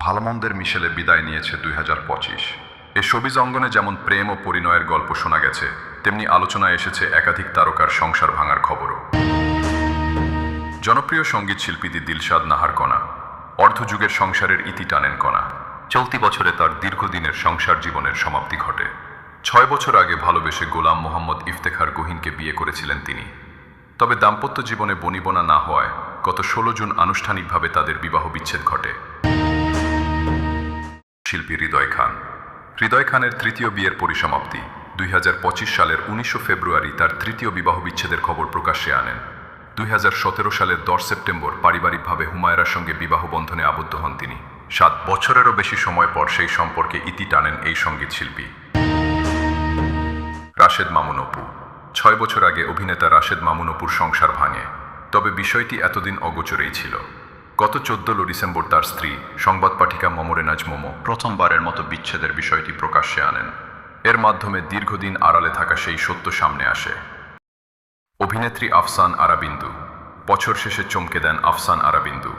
ভালো মন্দের মিশেলে বিদায় নিয়েছে দুই হাজার পঁচিশ। এ সবিজ অঙ্গনে যেমন প্রেম ও পরিণয়ের গল্প শোনা গেছে, তেমনি আলোচনায় এসেছে একাধিক তারকার সংসার ভাঙার খবরও। জনপ্রিয় সংগীত শিল্পীদি দিলশাদ নাহার কণা, অর্ধযুগের সংসারের ইতি টানেন কণা। চলতি বছরে তার দীর্ঘদিনের সংসার জীবনের সমাপ্তি ঘটে। ছয় বছর আগে ভালোবেসে গোলাম মোহাম্মদ ইফতেখার গহিনকে বিয়ে করেছিলেন তিনি। তবে দাম্পত্য জীবনে বনিবনা না হওয়ায় গত ষোলো জুন আনুষ্ঠানিকভাবে তাদের বিবাহ বিচ্ছেদ ঘটে। শিল্পী হৃদয় খান। হৃদয় খানের তৃতীয় বিয়ের পরিসমাপ্তি দুই হাজার পঁচিশ সালের উনিশে ফেব্রুয়ারি তার তৃতীয় বিবাহ বিচ্ছেদের খবর প্রকাশ্যে আনেন। দুই হাজার সতেরো সালের দশ সেপ্টেম্বর পারিবারিকভাবে হুমায়রার সঙ্গে বিবাহ বন্ধনে আবদ্ধ হন তিনি। সাত বছরেরও বেশি সময় পর সেই সম্পর্কে ইতি টানেন এই সংগীত শিল্পী। রাশেদ মামুন অপু ছয় বছর আগে অভিনেতা রাশেদ মামুন অপুর সংসার ভাঙে। তবে বিষয়টি এতদিন অগোচরেই ছিল। গত চোদ্দলো ডিসেম্বর তার স্ত্রী, সংবাদ পাঠিকা মমরেনাজ মোমো, প্রথমবারের মতো বিচ্ছেদের বিষয়টি প্রকাশ্যে আনেন। এর মাধ্যমে দীর্ঘদিন আড়ালে থাকা সেই সত্য সামনে আসে। অভিনেত্রী আফসান আরাবিন্দু, বছর শেষে চমকে দেন আফসান আরাবিন্দু।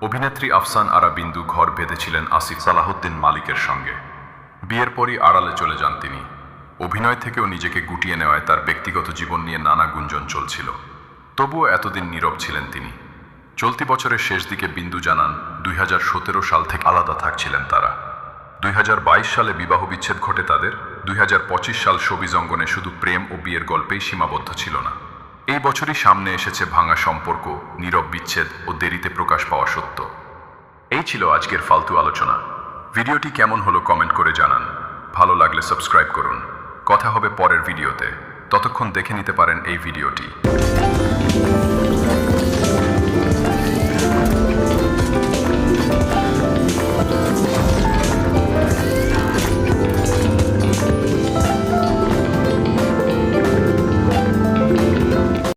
অভিনেত্রী আফসান আরাবিন্দু ঘর বেঁধেছিলেন আসিফ সালাহুদ্দিন মালিকের সঙ্গে। বিয়ের পরই আড়ালে চলে যান তিনি। অভিনয় থেকেও নিজেকে গুটিয়ে নেওয়ায় তার ব্যক্তিগত জীবন নিয়ে নানা গুঞ্জন চলছিল। তবুও এতদিন নীরব ছিলেন তিনি। চলতি বছরের শেষ দিকে বিন্দু জানান দুই হাজার সতেরো সাল থেকে আলাদা থাকছিলেন তারা। দুই হাজার বাইশ সালে বিবাহ বিচ্ছেদ ঘটে তাদের, দুই হাজার পঁচিশ সাল সবিজ অঙ্গনে শুধু প্রেম ও বিয়ের গল্পেই সীমাবদ্ধ ছিল না। এই বছরই সামনে এসেছে ভাঙা সম্পর্ক, নীরব বিচ্ছেদ ও দেরিতে প্রকাশ পাওয়া সত্য। এই ছিল আজকের ফালতু আলোচনা। ভিডিওটি কেমন হলো কমেন্ট করে জানান। ভালো লাগলে সাবস্ক্রাইব করুন। কথা হবে পরের ভিডিওতে। ততক্ষণ দেখে নিতে পারেন এই ভিডিওটি।